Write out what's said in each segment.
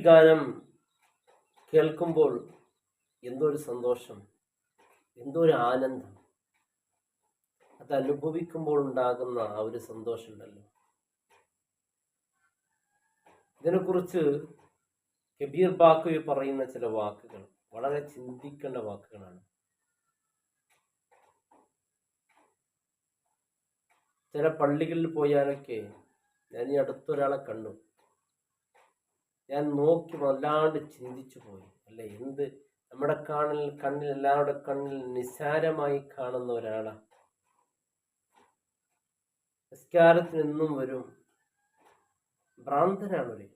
ഗാനം കേൾക്കുമ്പോൾ എന്തൊരു സന്തോഷം എന്തൊരു ആനന്ദം. അത് അനുഭവിക്കുമ്പോൾ ഉണ്ടാകുന്ന ആ ഒരു സന്തോഷം ഉണ്ടല്ലോ. ഇതിനെക്കുറിച്ച് കബീർ ബാക്കു പറയുന്ന ചില വാക്കുകൾ വളരെ ചിന്തിക്കേണ്ട വാക്കുകളാണ്. ചില പള്ളികളിൽ പോയാലൊക്കെ ഞാൻ ഈ അടുത്തൊരാളെ കണ്ടു. ഞാൻ നോക്കി വല്ലാണ്ട് ചിന്തിച്ചു പോയി. അല്ല? എന്ത്? നമ്മുടെ കാണിൽ കണ്ണിൽ എല്ലാവരുടെ കണ്ണിൽ നിസ്സാരമായി കാണുന്ന ഒരാളാ. നിസ്കാരത്തിന് നിന്നും വരും ഭ്രാന്തനാണൊരു.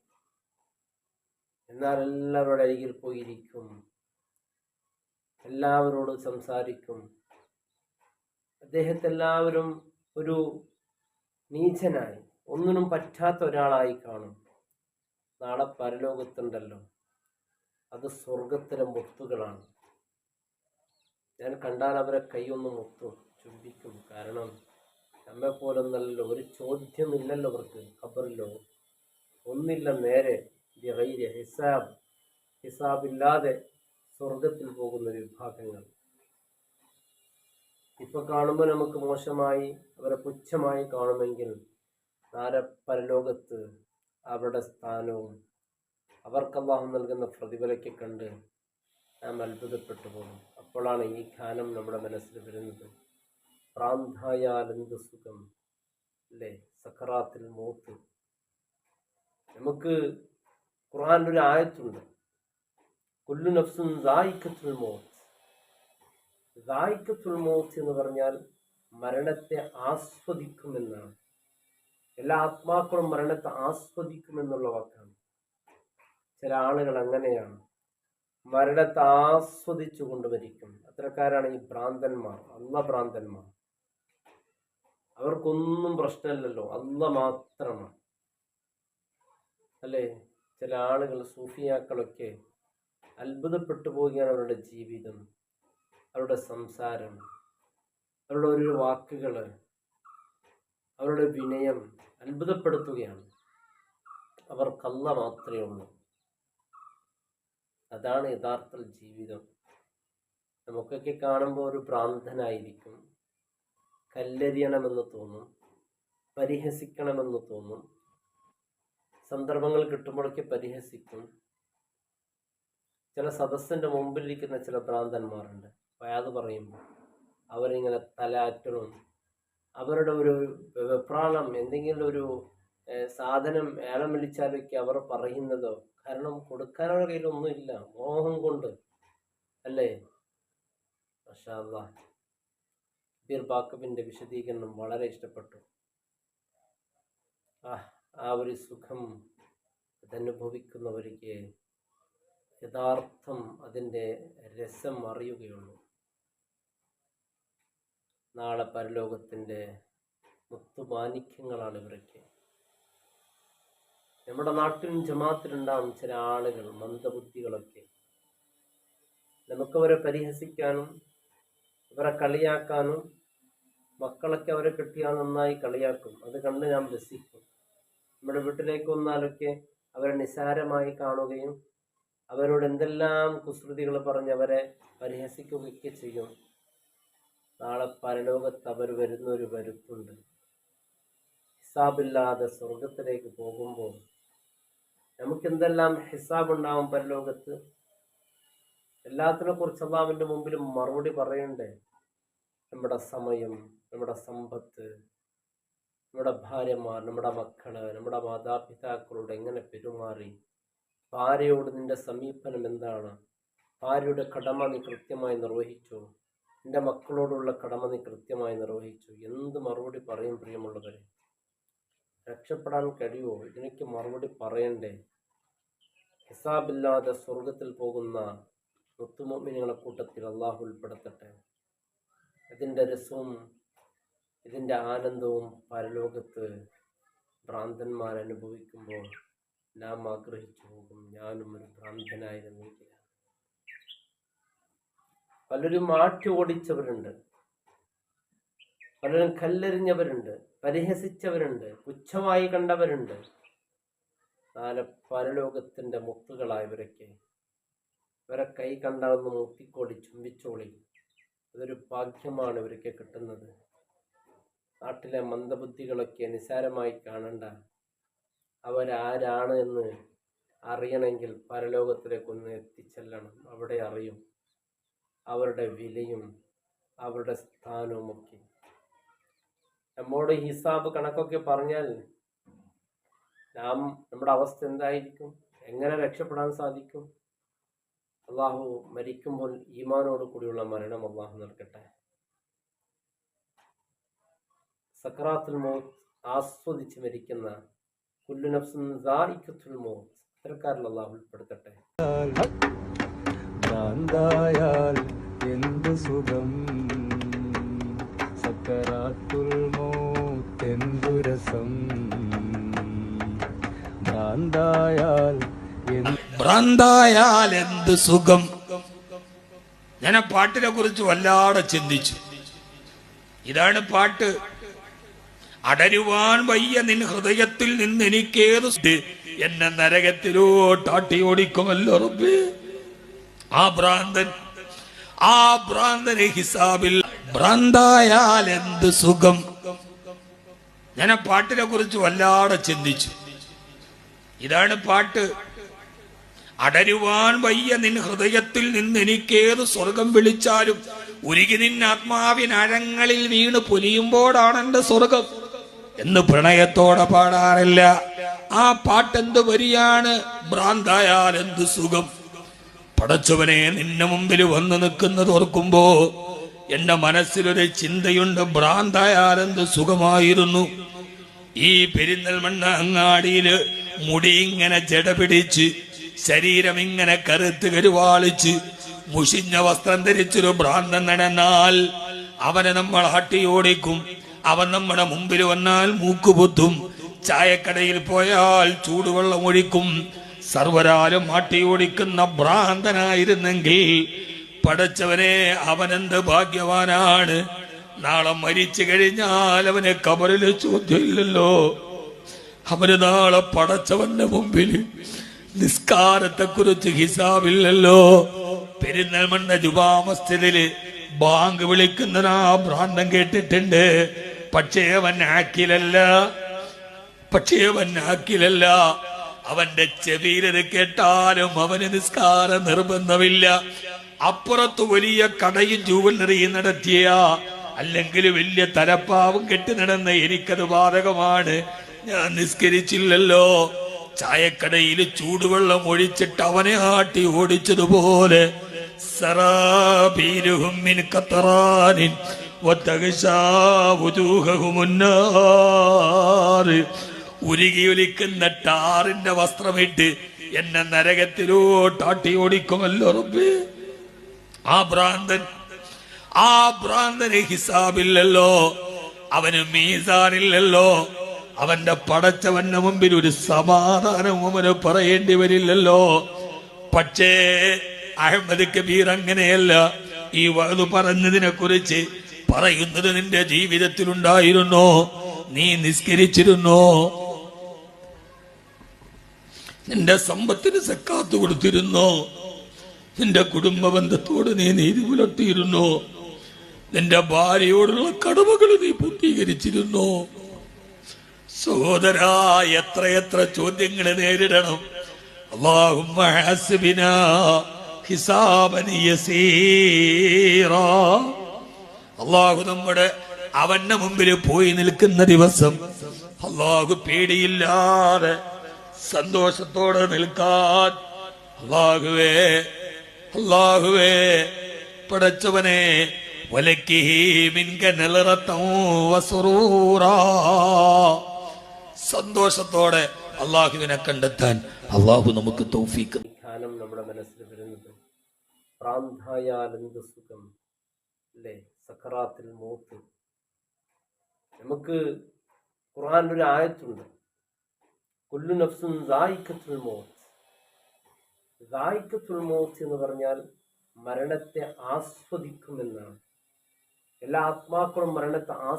എന്നാൽ എല്ലാവരുടെ അരികിൽ പോയിരിക്കും. എല്ലാവരോടും സംസാരിക്കും. അദ്ദേഹത്തെ എല്ലാവരും ഒരു നീചനായി ഒന്നിനും പറ്റാത്ത ഒരാളായി കാണും. നാളെ പരലോകത്തുണ്ടല്ലോ. അത് സ്വർഗത്തിലെ മുത്തുകളാണ്. ഞാൻ കണ്ടാൽ അവരെ കൈയൊന്ന് മുത്തും ചുംബിക്കും. കാരണം നമ്മെ പോലൊന്നല്ലോ ഒരു ചോദ്യമില്ലല്ലോ അവർക്ക് ഖബറിലോ. ഒന്നില്ല നേരെ ഹിസാബ്. ഹിസാബില്ലാതെ സ്വർഗത്തിൽ പോകുന്ന വിഭാഗങ്ങൾ. ഇപ്പൊ കാണുമ്പോൾ നമുക്ക് മോശമായി അവരെ പുച്ഛമായി കാണുമെങ്കിൽ നാരെ പരലോകത്ത് അവരുടെ സ്ഥാനവും അവർക്ക് അള്ളാഹു നൽകുന്ന പ്രതിഫലയ്ക്ക് കണ്ട് നാം അത്ഭുതപ്പെട്ടു പോകും. അപ്പോഴാണ് ഈ ഗാനം നമ്മുടെ മനസ്സിൽ വരുന്നത്. പ്രാന്തായാലെന്ത് സുഖം അല്ലേ? സക്കറാത്തിൽ മൂത്ത്. നമുക്ക് ഖുർആനിൽ ഒരു ആയത്തുണ്ട്. കൊല്ലു നഫ്സും ദായിക്കത്തുൽ മോത്ത്. ദായിക്കത്തുൽ മോത്ത് എന്ന് പറഞ്ഞാൽ മരണത്തെ ആസ്വദിക്കുമെന്നാണ്. എല്ലാ ആത്മാക്കളും മരണത്തെ ആസ്വദിക്കുമെന്നുള്ള വാക്കാണ്. ചില ആളുകൾ അങ്ങനെയാണ്. മരണത്തെ ആസ്വദിച്ചു കൊണ്ടുവരിക്കും. അത്തരക്കാരാണ് ഈ ഭ്രാന്തന്മാർ അല്ല ഭ്രാന്തന്മാർ. അവർക്കൊന്നും പ്രശ്നമില്ലല്ലോ അല്ല മാത്രമാണ്. അല്ലേ? ചില ആളുകൾ സൂഫിയാക്കളൊക്കെ അത്ഭുതപ്പെട്ടു പോവുകയാണ് അവരുടെ ജീവിതം അവരുടെ സംസാരം അവരുടെ ഓരോ വാക്കുകൾ അവരുടെ വിനയം അത്ഭുതപ്പെടുത്തുകയാണ്. അവർക്കല്ല മാത്രമേ ഉള്ളൂ. അതാണ് യഥാർത്ഥ ജീവിതം. നമുക്കൊക്കെ കാണുമ്പോൾ ഒരു ഭ്രാന്തനായിരിക്കും. കല്ലെറിയണമെന്ന് തോന്നും. പരിഹസിക്കണമെന്ന് തോന്നും. സന്ദർഭങ്ങൾ കിട്ടുമ്പോഴൊക്കെ പരിഹസിക്കും. ചില സദസ്സിന്റെ മുമ്പിലിരിക്കുന്ന ചില ഭ്രാന്തന്മാരുണ്ട്. അയാത് പറയുമ്പോൾ അവരിങ്ങനെ തലാറ്റലും അവരുടെ ഒരു വെപ്രാളം എന്തെങ്കിലും ഒരു സാധനം ഏലം വിളിച്ചാലൊക്കെ അവർ പറയുന്നതോ? കാരണം കൊടുക്കാൻ അവരുടെ കയ്യിലൊന്നുമില്ല മോഹം കൊണ്ട്. അല്ലേ? മഷാല്ലാ ബാക്കബിന്റെ വിശദീകരണം വളരെ ഇഷ്ടപ്പെട്ടു. ആ ആ ഒരു സുഖം അതനുഭവിക്കുന്നവർക്ക് യഥാർത്ഥം അതിന്റെ രസം അറിയുകയുള്ളൂ. നാളെ പരലോകത്തിന്റെ മുത്തുമാനിക്യങ്ങളാണ് ഇവരൊക്കെ. നമ്മുടെ നാട്ടിലും ജമാത്തിലുണ്ടാവും ചില ആളുകൾ മന്ദബുദ്ധികളൊക്കെ. നമുക്കവരെ പരിഹസിക്കാനും ഇവരെ കളിയാക്കാനും മക്കളൊക്കെ അവരെ കിട്ടിയാൽ നന്നായി കളിയാക്കും. അത് കണ്ട് ഞാൻ രസിക്കും. നമ്മുടെ വീട്ടിലേക്ക് വന്നാലൊക്കെ അവരെ നിസാരമായി കാണുകയും അവരോട് എന്തെല്ലാം കുസൃതികൾ പറഞ്ഞ് അവരെ പരിഹസിക്കുകയൊക്കെ ചെയ്യും. നാളെ പരലോകത്ത് അവർ വരുന്ന ഒരു വരുത്തുണ്ട്. ഹിസാബില്ലാതെ സ്വർഗത്തിലേക്ക് പോകുമ്പോൾ നമുക്ക് എന്തെല്ലാം ഹിസാബ് ഉണ്ടാവും പരലോകത്ത്? എല്ലാത്തിനെ കുറിച്ച് അള്ളാവിന്റെ മുമ്പിൽ മറുപടി പറയണ്ടേ? നമ്മുടെ സമയം നമ്മുടെ സമ്പത്ത് നമ്മുടെ ഭാര്യമാർ നമ്മുടെ മക്കൾ നമ്മുടെ മാതാപിതാക്കളോട് എങ്ങനെ പെരുമാറി? ഭാര്യയോട് നിന്റെ സമീപനം എന്താണ്? ഭാര്യയുടെ കടമ നീ കൃത്യമായി നിർവഹിച്ചു? നിന്റെ മക്കളോടുള്ള കടമ നീ കൃത്യമായി നിർവഹിച്ചു. എന്ത് മറുപടി പറയും പ്രിയമുള്ളവരെ? രക്ഷപ്പെടാൻ കഴിയുമോ? ഇതിനൊക്കെ മറുപടി പറയണ്ടേ? ഹിസാബില്ലാതെ സ്വർഗത്തിൽ പോകുന്ന മുത്തുമോമിനികളെ കൂട്ടത്തിൽ അള്ളാഹു ഉൾപ്പെടുത്തട്ടെ. ഇതിന്റെ രസവും ഇതിന്റെ ആനന്ദവും പരലോകത്ത് ഭ്രാന്തന്മാർ അനുഭവിക്കുമ്പോൾ നാം ആഗ്രഹിച്ചു പോകും. ഞാനും ഒരു ഭ്രാന്തനായിരുന്നെങ്കിൽ പലരും ആട്ടി ഓടിച്ചവരുണ്ട് പലരും കല്ലെറിഞ്ഞവരുണ്ട്. പരിഹസിച്ചവരുണ്ട്. പുച്ഛമായി കണ്ടവരുണ്ട്. നാല് പരലോകത്തിന്റെ മുത്തുകളായവരൊക്കെ ഇവരെ കൈ കണ്ടാന്ന് മുത്തിക്കോടി ചുംബിച്ചോളി. അതൊരു ഭാഗ്യമാണ് ഇവരൊക്കെ കിട്ടുന്നത്. നാട്ടിലെ മന്ദബുദ്ധികളൊക്കെ നിസാരമായി കാണണ്ട. അവരാരാണ് എന്ന് അറിയണമെങ്കിൽ പരലോകത്തിലേക്കൊന്ന് എത്തിച്ചെല്ലണം. അവിടെ അറിയും. അവരുടെ വിലയും അവരുടെ സ്ഥാനവും ഒക്കെ. നമ്മുടെ ഹിസാബ് കണക്കൊക്കെ പറഞ്ഞാൽ നാം നമ്മുടെ അവസ്ഥ എന്തായിരിക്കും? എങ്ങനെ രക്ഷപ്പെടാൻ സാധിക്കും? അള്ളാഹു മരിക്കുമ്പോൾ ഈമാനോട് കൂടിയുള്ള മരണം അള്ളാഹു നൽകട്ടെ. സക്രാത്തുൽ മൗത്ത് ആസ്വദിച്ച് മരിക്കുന്ന കുല്ലു നഫ്സുൻ സായിക്കത്തുൽ മൗത്ത്. ഇത്തരക്കാരിൽ അള്ളാഹു ഉൾപ്പെടുത്തട്ടെ. സുഖം സക്കറാത്തുൽ മൗത്തെന്തു രസം. ഭ്രാന്തായാൽ ഭ്രാന്തായാൽ എന്ത് സുഖം? ഞാൻ ആ പാട്ടിനെ കുറിച്ച് വല്ലാതെ ചിന്തിച്ചു. ഇതാണ് പാട്ട്. അടരുവാൻ വയ്യ നിൻ ഹൃദയത്തിൽ നിന്ന് എനിക്കേത് എന്നെ നരകത്തിലോട്ടാട്ടി ഓടിക്കുമല്ലോ റബ്ബേ. ആ ഭ്രാന്തൻ ആ ഭ്രാന്തന് ഹിസാബിൽ ഭ്രാന്തായാൽ എന്ത് സുഖം? ഞാൻ ആ പാട്ടിനെ കുറിച്ച് വല്ലാതെ ചിന്തിച്ചു. ഇതാണ് പാട്ട്. അടരുവാൻ വയ്യ നിൻ ഹൃദയത്തിൽ നിന്ന് എനിക്കേത് സ്വർഗം വിളിച്ചാലും ഉരുകി നിൻ ആത്മാവിനഴങ്ങളിൽ വീണ് പൊലിയുമ്പോഴാണ് എന്റെ സ്വർഗം എന്ന് പ്രണയത്തോടെ പാടാറില്ല. ആ പാട്ടെന്ത് വരിയാണ്? ഭ്രാന്തായാൽ എന്ത് സുഖം? പടച്ചവനെ നിന്റെ മുമ്പിൽ വന്നു നിൽക്കുന്നത് ഓർക്കുമ്പോ എന്റെ മനസ്സിലൊരു ചിന്തയുണ്ട്. ഭ്രാന്തായാലെന്ത് സുഖമായിരുന്നു. ഈ പെരിന്തൽമണ്ണ അങ്ങാടിയിൽ മുടി ഇങ്ങനെ ജട പിടിച്ച് ശരീരം ഇങ്ങനെ കറുത്ത് കരുവാളിച്ച് മുഷിഞ്ഞ വസ്ത്രം ധരിച്ചൊരു ഭ്രാന്തൻ നടന്നാൽ അവനെ നമ്മൾ ആട്ടിയോടിക്കും അവൻ നമ്മുടെ മുമ്പിൽ വന്നാൽ മൂക്കുപൊത്തും ചായക്കടയിൽ പോയാൽ ചൂടുവെള്ളം ഒഴിക്കും. സർവരാലും ആട്ടിയോടിക്കുന്ന ഭ്രാന്തനായിരുന്നെങ്കിൽ പടച്ചവനെ അവനെന്ത് ഭാഗ്യവാനാണ്? നാളെ മരിച്ചു കഴിഞ്ഞാൽ അവനെ കബറിൽ ചോദ്യമില്ലല്ലോ. അവന് നാളെ പടച്ചവന്റെ മുമ്പിൽ നിസ്കാരത്തെ കുറിച്ച് ഹിസാബില്ലല്ലോ. പെരുന്നൽമണ്ണ ജുബാമസ്ഥിതിയിൽ ബാങ്ക് വിളിക്കുന്ന ആ ഭ്രാന്തം കേട്ടിട്ടുണ്ട്. പക്ഷേ അവൻ ആക്കിലല്ല പക്ഷേ അവൻ ആക്കിലല്ല അവന്റെ ചെവിയിലത് കേട്ടാലും അവന് നിസ്കാര നിർബന്ധമില്ല. അപ്പുറത്ത് വലിയ കടയും ജൂവലറിയും നടത്തിയ. അല്ലെങ്കിൽ വലിയ തലപ്പാവും കെട്ടി നടന്ന് എനിക്കത് ബാധകമാണ്. ഞാൻ നിസ്കരിച്ചില്ലല്ലോ. ചായക്കടയിൽ ചൂടുവെള്ളം ഒഴിച്ചിട്ട് അവനെ ആട്ടി ഓടിച്ചതുപോലെ. സറാബീലുഹും ഉരുകിയൊലിക്കുന്ന ടാറിന്റെ വസ്ത്രമിട്ട് എന്നെ നരകത്തിലോട്ടാട്ടി ഓടിക്കുമല്ലോ ആ ഭ്രാന്തൻ ആ ഭ്രാന്തന് ഹിസാബില്ലല്ലോ അവന് മീസാനില്ലല്ലോ അവന്റെ പടച്ചവന്റെ മുമ്പിൽ ഒരു സമാധാനവും അവന് പറയേണ്ടി വരില്ലല്ലോ. പക്ഷേ അഹമ്മദ് കബീർ അങ്ങനെയല്ല ഈ വഴുതു പറഞ്ഞതിനെ കുറിച്ച് പറയുന്നത് നിന്റെ ജീവിതത്തിലുണ്ടായിരുന്നോ? നീ നിസ്കരിച്ചിരുന്നോ? നിന്റെ സമ്പത്തിന് സക്കാത്ത് കൊടുത്തിരുന്നു. നിന്റെ കുടുംബ ബന്ധത്തോട് നീ നീതി പുലർത്തിയിരുന്നു. നിന്റെ ഭാര്യയോടുള്ള കടമകൾ നീ പൂർത്തീകരിച്ചിരുന്നു. സഹോദര എത്രയെത്ര ചോദ്യങ്ങൾ നേരിടണം. അള്ളാഹു നമ്മുടെ അവന്റെ മുമ്പിൽ പോയി നിൽക്കുന്ന ദിവസം അള്ളാഹു പേടിയില്ലാതെ സന്തോഷത്തോടെ നിൽക്കാൻ. അള്ളാഹുവേ അള്ളാഹുവേ പടച്ചവനെ സന്തോഷത്തോടെ അള്ളാഹുവിനെ കണ്ടെത്താൻ അള്ളാഹു നമുക്ക് തൗഫീക്ക്. ഈ നമ്മുടെ മനസ്സിൽ വരുന്നത് പ്രാന്തായാലെന്ത് സുഖം അല്ലേ? സക്കറാത്തിൽ മൂത്ത്. നമുക്ക് ഖുർആനിൽ ഒരു ആയത്തുണ്ട്. കുല്ലു നഫ്സും മൗത്ത്. എന്ന് പറഞ്ഞാൽ മരണത്തെ ആസ്വദിക്കുമെന്നാണ്. എല്ലാ ആത്മാക്കളും മരണത്തെ ആസ്